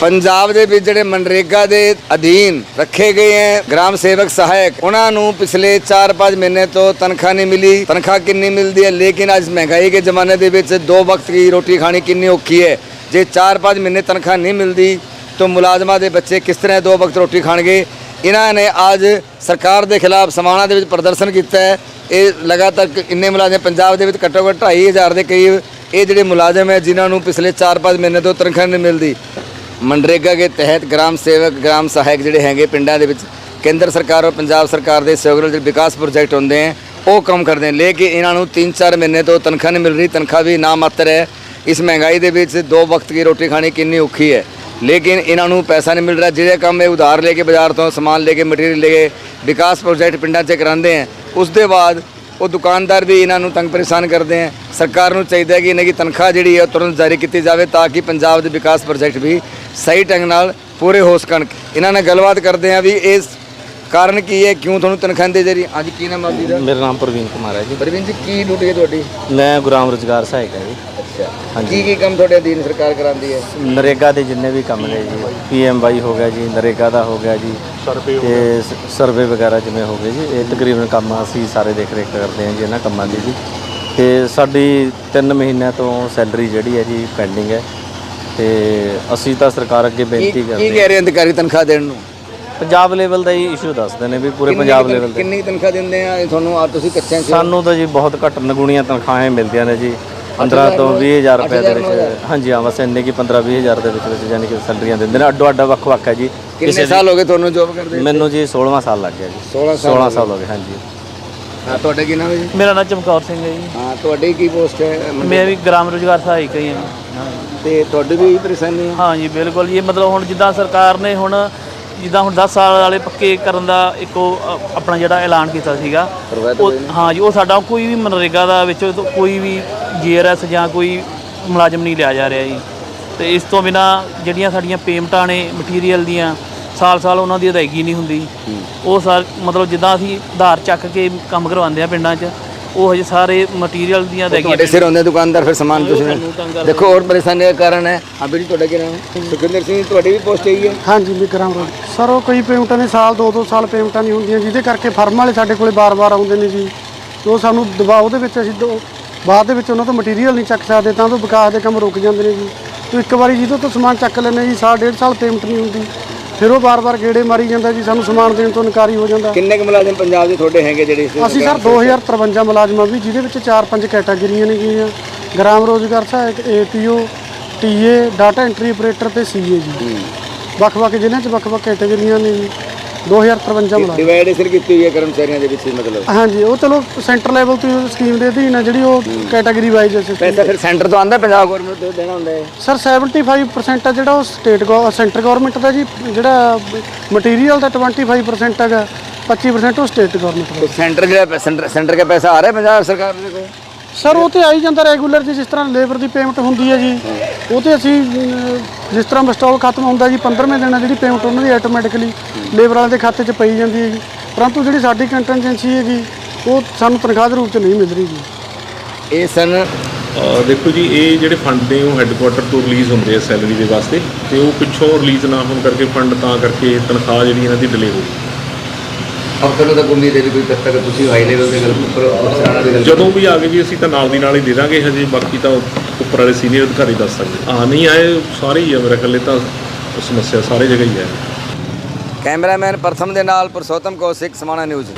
ਪੰਜਾਬ ਦੇ ਵਿੱਚ ਜਿਹੜੇ ਮਨਰੇਗਾ ਦੇ ਅਧੀਨ ਰੱਖੇ ਗਏ ਹੈ ਗ੍ਰਾਮ ਸੇਵਕ ਸਹਾਇਕ, ਉਹਨਾਂ ਨੂੰ ਪਿਛਲੇ 4-5 ਮਹੀਨੇ ਤੋਂ ਤਨਖਾਹ ਨਹੀਂ ਮਿਲੀ। ਤਨਖਾਹ ਕਿੰਨੀ ਮਿਲਦੀ ਹੈ? ਲੇਕਿਨ ਅੱਜ ਮਹਿੰਗਾਈ ਦੇ ਜ਼ਮਾਨੇ ਦੇ ਵਿੱਚ ਦੋ ਵਕਤ ਦੀ ਰੋਟੀ ਖਾਣੀ ਕਿੰਨੀ ਔਖੀ ਹੈ? ਜੇ 4-5 ਮਹੀਨੇ ਤਨਖਾਹ ਨਹੀਂ ਮਿਲਦੀ, ਤਾਂ ਮੁਲਾਜ਼ਮਾਂ ਦੇ ਬੱਚੇ ਕਿਸ ਤਰ੍ਹਾਂ ਦੋ ਵਕਤ ਰੋਟੀ ਖਾਣਗੇ? ਇਹਨਾਂ ਨੇ ਅੱਜ ਸਰਕਾਰ ਦੇ ਖਿਲਾਫ ਸਮਾਣਾ ਦੇ ਵਿੱਚ ਪ੍ਰਦਰਸ਼ਨ ਕੀਤਾ ਹੈ। ਇਹ ਲਗਾਤਾਰ ਇੰਨੇ ਮੁਲਾਜ਼ਮ ਪੰਜਾਬ ਦੇ ਵਿੱਚ ਘੱਟੋ ਘੱਟ 2500 ਦੇ ਕਰੀਬ ਇਹ ਜਿਹੜੇ ਮੁਲਾਜ਼ਮ ਹੈ, ਜਿਨ੍ਹਾਂ ਨੂੰ ਪਿਛਲੇ 4-5 ਮਹੀਨੇ ਤੋਂ ਤਨਖਾਹ ਨਹੀਂ ਮਿਲਦੀ। ਮਨਰੇਗਾ ਦੇ ਤਹਿਤ ਗ੍ਰਾਮ ਸੇਵਕ, ਗ੍ਰਾਮ ਸਹਾਇਕ ਜਿਹੜੇ ਹੈਗੇ ਪਿੰਡਾਂ ਦੇ ਵਿੱਚ, ਕੇਂਦਰ ਸਰਕਾਰ ਔਰ ਪੰਜਾਬ ਸਰਕਾਰ ਦੇ ਸਹਿਯੋਗ ਨਾਲ ਜਿਹੜੇ ਵਿਕਾਸ ਪ੍ਰੋਜੈਕਟ ਹੁੰਦੇ ਹੈ ਉਹ ਕੰਮ ਕਰਦੇ ਨੇ। ਲੇਕਿਨ ਇਹਨਾਂ ਨੂੰ 3-4 ਮਹੀਨੇ ਤੋਂ ਤਨਖਾਹ ਨਹੀਂ ਮਿਲ ਰਹੀ, ਤਨਖਾਹ ਵੀ ਨਾ ਮਾਤਰ ਹੈ। ਇਸ ਮਹਿੰਗਾਈ ਦੇ ਵਿੱਚ ਦੋ ਵਕਤ ਦੀ ਰੋਟੀ ਖਾਣੀ ਕਿੰਨੀ ਔਖੀ ਹੈ। ਲੇਕਿਨ ਇਹਨਾਂ ਨੂੰ ਪੈਸਾ ਨਹੀਂ ਮਿਲ ਰਿਹਾ। ਜਿਹੜੇ ਕੰਮ ਇਹ ਉਧਾਰ ਲੈ ਕੇ ਬਾਜ਼ਾਰ ਤੋਂ ਸਮਾਨ ਲੈ ਕੇ ਮਟੀਰੀਅਲ ਲੈ ਕੇ ਵਿਕਾਸ ਪ੍ਰੋਜੈਕਟ ਪਿੰਡਾਂ 'ਚ ਕਰਾਉਂਦੇ ਹੈ ਉਸ ਦੇ ਬਾਅਦ ਉਹ ਦੁਕਾਨਦਾਰ ਵੀ ਇਹਨਾਂ ਨੂੰ ਤੰਗ ਪਰੇਸ਼ਾਨ ਕਰਦੇ ਹੈ ਸਰਕਾਰ ਨੂੰ ਚਾਹੀਦਾ ਹੈ ਕਿ ਇਹਨਾਂ ਦੀ ਤਨਖਾਹ ਜਿਹੜੀ ਹੈ ਉਹ ਤੁਰੰਤ ਜਾਰੀ ਕੀਤੀ ਜਾਵੇ ਤਾਂ ਕਿ ਪੰਜਾਬ ਦੇ ਵਿਕਾਸ ਪ੍ਰੋਜੈਕਟ ਵੀ ਸਹੀ ਢੰਗ ਨਾਲ ਪੂਰੇ ਹੋ ਸਕਣ। ਇਹਨਾਂ ਨਾਲ ਗੱਲਬਾਤ ਕਰਦੇ ਆ ਵੀ ਇਸ ਕਾਰਨ ਕੀ ਹੈ ਕਿਉਂ ਤੁਹਾਨੂੰ ਤਨਖਾਹ ਦੇ ਜਾ ਰਹੀ? ਅੱਜ ਕੀ ਨਾਮ ਆਪਦੀ ਦਾ? ਮੇਰਾ ਨਾਮ ਪ੍ਰਵੀਨ ਕੁਮਾਰ ਹੈ ਜੀ। ਪ੍ਰਵੀਨ ਜੀ ਕੀ ਡਿਊਟੀ ਹੈ ਤੁਹਾਡੀ? ਮੈਂ ਗੁਰਾਮ ਰੁਜ਼ਗਾਰ ਸਹਾਇਕ ਹਾਂ ਜੀ। ਅੱਛਾ। ਹਾਂਜੀ। ਕੀ ਕੀ ਕੰਮ ਤੁਹਾਡੇ ਅਧੀਨ ਸਰਕਾਰ ਕਰਾਉਂਦੀ ਹੈ? ਨਰੇਗਾ ਦੇ ਜਿੰਨੇ ਵੀ ਕੰਮ ਨੇ ਜੀ ਪੀਐਮਵਾਈ ਹੋ ਗਿਆ ਜੀ ਨਰੇਗਾ ਦਾ ਹੋ ਗਿਆ ਜੀ ਤੇ ਸ- ਸਰਵੇ ਵਗੈਰਾ ਜਿਵੇਂ ਹੋ ਗਏ ਜੀ ਇਹ ਤਕਰੀਬਨ ਕੰਮ ਅਸੀਂ ਸਾਰੇ ਦੇਖ ਰੇਖ ਕਰਦੇ ਹਾਂ ਜੀ ਇਹਨਾਂ ਕੰਮਾਂ ਦੀ ਜੀ। ਤੇ ਸਾਡੀ 3 ਮਹੀਨਿਆਂ ਤੋਂ ਸੈਲਰੀ ਜਿਹੜੀ ਹੈ ਜੀ ਪੈਂਡਿੰਗ ਹੈ ਤੇ ਅਸੀਂ ਤਾਂ ਸਰਕਾਰ ਅੱਗੇ ਕੀ ਬੇਨਤੀ ਕੀ ਕਰਦੇ ਕਹਿ ਰਹੇ ਅਧਿਕਾਰੀ ਤਨਖਾਹ ਦੇਣ ਨੂੰ? ਪੰਜਾਬ ਲੈਵਲ ਦਾ ਹੀ ਇਸ਼ੂ ਦੱਸਦੇ ਨੇ ਵੀ ਪੂਰੇ ਕਿੰਨੀ ਪੰਜਾਬ ਕੁ ਤਨ- ਲੈਵਲ ਤੇ ਕਿੰਨੀ ਕੁ ਤਨਖਾਹ ਦਿੰਦੇ ਆ? ਇਹ ਤੁਹਾਨੂੰ ਆ ਤੁਸੀਂ ਕੱਚਿਆਂ ਚ ਸਾਨੂੰ ਤਾਂ ਜੀ ਬਹੁਤ ਘੱਟ ਨਗੁਣੀਆਂ ਤਨਖਾਹਾਂ ਮਿਲਦੀਆਂ ਨੇ ਜੀ। 15 ਤੋਂ 20000 ਰੁਪਏ ਦੇ ਵਿੱਚ ਹਾਂਜੀ ਹਾਂ ਬਸ ਇੰਨੇ ਕੀ 15 20000 ਦੇ ਵਿੱਚ ਵਿੱਚ ਯਾਨੀ ਕਿ ਸੈਲਰੀਆਂ ਦਿੰਦੇ ਨੇ। ਅੱਡੋ ਅੱਡਾ ਵੱਖ ਵੱਖ ਹੈ ਜੀ। ਕਿੰਨੇ ਸਾਲ ਹੋ ਗਏ ਤੁਹਾਨੂੰ ਜੋਬ ਕਰਦੇ ਮੈਨੂੰ ਜੀ 16ਵਾਂ ਸਾਲ ਲੱਗ ਗਿਆ ਜੀ। 16 16 ਸਾਲ ਹੋ ਗਏ ਹਾਂਜੀ। ਹਾਂ ਤੁਹਾਡੇ ਕੀ ਨਾਮ ਹੈ ਜੀ? ਮੇਰਾ ਨਾਮ ਚਮਕੌਰ ਸਿੰਘ ਹੈ ਜੀ। ਹਾਂ ਤੁਹਾਡੀ ਕੀ ਪੋਸਟ ਹੈ? ਮੈਂ ਵੀ ਗ੍ਰਾਮ ਰੋਜ਼ਗਾਰ ਸਹਾਇਕ ਹੀ ਹਾਂ ਤੇ ਤੁਹਾਡੀ ਵੀ ਇਹੀ ਪਰੇਸ਼ਾਨੀ ਹੈ? ਹਾਂ ਜੀ ਬਿਲਕੁਲ ਜੀ। ਮਤਲਬ ਹੁਣ ਜਿੱਦਾਂ ਸਰਕਾਰ ਨੇ ਹੁਣ ਜਿੱਦਾਂ ਹੁਣ 10 ਸਾਲ ਵਾਲੇ ਪੱਕੇ ਕਰਨ ਦਾ ਇੱਕੋ ਆਪਣਾ ਜਿਹੜਾ ਐਲਾਨ ਕੀਤਾ ਸੀਗਾ ਹਾਂ ਜੀ ਉਹ ਸਾਡਾ ਕੋਈ ਵੀ ਮਨਰੇਗਾ ਦਾ ਵਿੱਚ ਕੋਈ ਵੀ ਜੀਆਰਐਸ ਜਾਂ ਕੋਈ ਮੁਲਾਜ਼ਮ ਨਹੀਂ ਲਿਆ ਜਾ ਰਿਹਾ ਜੀ। ਤੇ ਇਸ ਤੋਂ ਬਿਨਾ ਜਿਹੜੀਆਂ ਸਾਡੀਆਂ ਪੇਮੈਂਟਾਂ ਨੇ ਮਟੀਰੀਅਲ ਦੀਆਂ ਸਾਲ ਸਾਲ ਉਹਨਾਂ ਦੀ ਅਦਾਇਗੀ ਨਹੀਂ ਹੁੰਦੀ। ਉਹ ਸਾਰ ਮਤਲਬ ਜਿੱਦਾਂ ਅਸੀਂ ਆਧਾਰ ਚੱਕ ਕੇ ਕੰਮ ਕਰਵਾਉਂਦੇ ਆ ਪਿੰਡਾਂ 'ਚ ਉਹ ਹਜੇ ਸਾਰੇ ਮਟੀਰੀਅਲ ਦੀਆਂ ਅਦਾਇਗੀਆਂ ਤੁਹਾਡੇ ਸਿਰ ਹੁੰਦੇ ਦੁਕਾਨਦਾਰ ਫਿਰ ਸਮਾਨ ਤੁਸੀਂ ਦੇਖੋ ਹੋਰ ਪਰੇਸ਼ਾਨੀ ਦਾ ਕਾਰਨ ਹੈ। ਵੀਰ ਜੀ ਤੁਹਾਡਾ ਕੀ ਨਾਮ? ਹੈ ਸੁਖਿੰਦਰ ਸਿੰਘ ਤੁਹਾਡੀ ਵੀ ਪੋਸਟ ਹੈ। ਹਾਂਜੀ ਵਿਕਰਮ ਰੋਡ ਸਰ ਉਹ ਕਈ ਪੇਮੈਂਟਾਂ ਨੇ ਸਾਲ ਦੋ ਦੋ ਸਾਲ ਪੇਮੈਂਟਾਂ ਨਹੀਂ ਹੁੰਦੀਆਂ ਜਿਹਦੇ ਕਰਕੇ ਫਰਮ ਵਾਲੇ ਸਾਡੇ ਕੋਲੇ ਬਾਰ-ਬਾਰ ਆਉਂਦੇ ਨੇ ਜੀ। ਤੇ ਉਹ ਸਾਨੂੰ ਦਬਾਅ ਉਹਦੇ ਵਿੱਚ ਅਸੀਂ ਦੋ- ਬਾਅਦ ਦੇ ਵਿੱਚ ਉਹਨਾਂ ਤੋਂ ਮਟੀਰੀਅਲ ਨਹੀਂ ਚੱਕ ਸਕਦੇ ਤਾਂ ਉਹ ਵਿਕਾਸ ਦੇ ਕੰਮ ਰੁਕ ਜਾਂਦੇ ਨੇ ਜੀ। ਤੇ ਇੱਕ ਵਾਰੀ ਜਿਹਦੇ ਤੋਂ ਸਮਾਨ ਚੱਕ ਲੈਂਦੇ ਜੀ ਸਾਲ ਡੇਢ ਸਾਲ ਪੇਮੈਂਟ ਨਹੀਂ ਹੁੰਦੀ। ਫਿਰ ਉਹ ਬਾਰ-ਬਾਰ ਗੇੜੇ ਮਾਰੀ ਜਾਂਦਾ ਜੀ ਸਾਨੂੰ ਸਮਾਨ ਦੇਣ ਤੋਂ ਇਨਕਾਰੀ ਹੋ ਜਾਂਦਾ। ਕਿੰਨੇ ਕੁ ਮੁਲਾਜ਼ਮ ਪੰਜਾਬ ਦੇ ਤੁਹਾਡੇ ਹੈਗੇ ਜਿਹੜੇ ਇਸ ਅਸੀਂ ਸਰ 2053 ਮੁਲਾਜ਼ਮਾਂ ਵੀ ਜਿਹਦੇ ਵਿੱਚ 4-5 ਕੈਟਾਗਰੀਆਂ ਨੇ ਗਈਆਂ ਗ੍ਰਾਮ ਰੋਜ਼ਗਾਰ ਸਹਾਇਕ APO TA data entry operator ਤੇ ਸੀਏ ਜੀ। ਵੱਖ-ਵੱਖ ਜ਼ਿਲ੍ਹਿਆਂ 'ਚ ਵੱਖ-ਵੱਖ ਕੈਟਾਗਰੀਆਂ ਨੇ ਜੀ। 2053 ਬਣਾ ਡਿਵਾਈਡ ਸਿਰ ਕੀਤੀ ਹੋਈ ਹੈ ਕਰਮਚਾਰੀਆਂ ਦੇ ਵਿੱਚ ਹੀ ਮਤਲਬ। ਹਾਂਜੀ ਉਹ ਚਲੋ ਸੈਂਟਰ ਲੈਵਲ ਤੋਂ ਸਕੀਮ ਦੇ ਅਧੀਨ ਆ ਜਿਹੜੀ ਉਹ ਕੈਟਾਗਰੀ ਵਾਈਜ਼ ਪੈਸਾ ਫਿਰ ਸੈਂਟਰ ਤੋਂ ਆਂਦਾ ਪੰਜਾਬ ਗਵਰਨਮੈਂਟ ਤੋਂ ਦੇਣਾ ਹੁੰਦਾ ਹੈ। ਸਰ 75% ਆ ਜਿਹੜਾ ਉਹ ਸਟੇਟ ਸੈਂਟਰ ਗਵਰਨਮੈਂਟ ਦਾ ਜੀ ਜਿਹੜਾ ਮਟੀਰੀਅਲ ਦਾ 25% ਹੈਗਾ 25% ਉਹ ਸਟੇਟ ਗਵਰਨਮੈਂਟ ਦਾ। ਸੈਂਟਰ ਜਿਹੜਾ ਸੈਂਟਰ ਦਾ ਪੈਸਾ ਆ ਰਿਹਾ ਪੰਜਾਬ ਸਰਕਾਰ ਦੇ ਕੋਲ? ਸਰ ਉਹ ਤੇ ਆਈ ਜਾਂਦਾ ਰੈਗੂਲਰ ਜੀ ਜਿਸ ਤਰ੍ਹਾਂ ਲੇਬਰ ਦੀ ਪੇਮੈਂਟ ਹੁੰਦੀ ਹੈ ਜੀ ਉਹ ਤੇ ਅਸੀਂ ਜਿਸ ਤਰ੍ਹਾਂ ਮਸਟਾਲ ਖਤਮ ਹੁੰਦਾ ਜੀ 15ਵੇਂ ਦਿਨ ਜਿਹੜੀ ਪੇਮੈਂਟ ਉਹਨਾਂ ਦੀ ਆਟੋਮੈਟਿਕਲੀ ਲੇਬਰ ਵਾਲਿਆਂ ਦੇ ਖਾਤੇ 'ਚ ਪਈ ਜਾਂਦੀ ਹੈ ਜੀ। ਪਰੰਤੂ ਜਿਹੜੀ ਸਾਡੀ ਕੰਟੈਂਜੈਂਸੀ ਹੈਗੀ ਉਹ ਸਾਨੂੰ ਤਨਖਾਹ ਦੇ ਰੂਪ 'ਚ ਨਹੀਂ ਮਿਲ ਰਹੀ ਜੀ। ਇਹ ਸਨ ਦੇਖੋ ਜੀ ਇਹ ਜਿਹੜੇ ਫੰਡ ਨੇ ਉਹ ਹੈੱਡਕੁਆਟਰ ਤੋਂ ਰਿਲੀਜ਼ ਹੁੰਦੇ ਆ ਸੈਲਰੀ ਦੇ ਵਾਸਤੇ ਤੇ ਉਹ ਪਿੱਛੋਂ ਰਿਲੀਜ਼ ਨਾ ਹੋਣ ਕਰਕੇ ਫੰਡ ਤਾਂ ਕਰਕੇ ਤਨਖਾਹ ਜਿਹੜੀ ਇਹਨਾਂ ਦੀ ਡਿਲੇ ਹੋ ਗਈ। ਅਫਸਰ ਦਾ ਕੋਈ ਦੇ ਜਦੋਂ ਵੀ ਆਗੇ ਜੀ ਅਸੀਂ ਤਾਂ ਨਾਲ ਦੀ ਨਾਲ ਹੀ ਦੇ ਦਾਂਗੇ ਹਜੇ ਬਾਕੀ ਤਾਂ ਉੱਪਰ ਵਾਲੇ ਸੀਨੀਅਰ ਅਧਿਕਾਰੀ ਦੱਸ ਸਕਦੇ। ਆ ਨਹੀਂ ਆਏ ਸਾਰੇ ਹੀ ਆ ਮੇਰੇ ਇਕੱਲੇ ਤਾਂ ਸਮੱਸਿਆ ਸਾਰੇ ਜਗ੍ਹਾ ਹੀ ਹੈ ਕੈਮਰਾਮੈਨ ਪ੍ਰਥਮ ਦੇ ਨਾਲ ਪੁਰਸ਼ੋਤਮ ਸਿੱਖ ਸਮਾਣਾ ਨਿਊਜ਼।